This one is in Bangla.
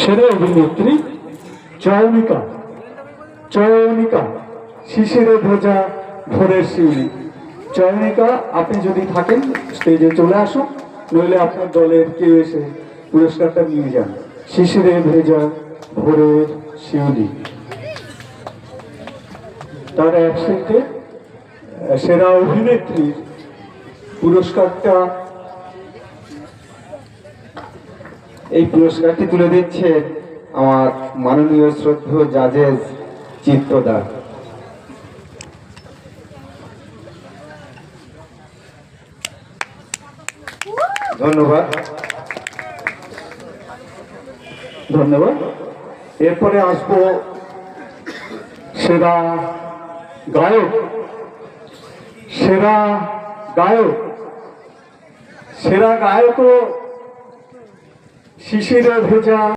সেরা অভিনেত্রী চয়নিকা চয়নিকা, শিশিরে ভেজা ভোরের শিউলি চয়নিকা, আপনি যদি থাকেন স্টেজে চলে আসুন, নইলে আপনার দলের কেউ এসে পুরস্কারটা নিয়ে যান। শিশিরে ভেজা ভোরের শিউলি তার অ্যাবসেন্টে সেরা অভিনেত্রীর পুরস্কারটা এই পুরস্কারটি তুলে দিচ্ছে আমার মাননীয় শ্রদ্ধ জাজেজ চিত্তদা ধন্যবাদ। ধন্যবাদ। এরপরে আসব সেরা গায়ক সেরা গায়ক, সেরা গায়কও শিশিরে ভেজা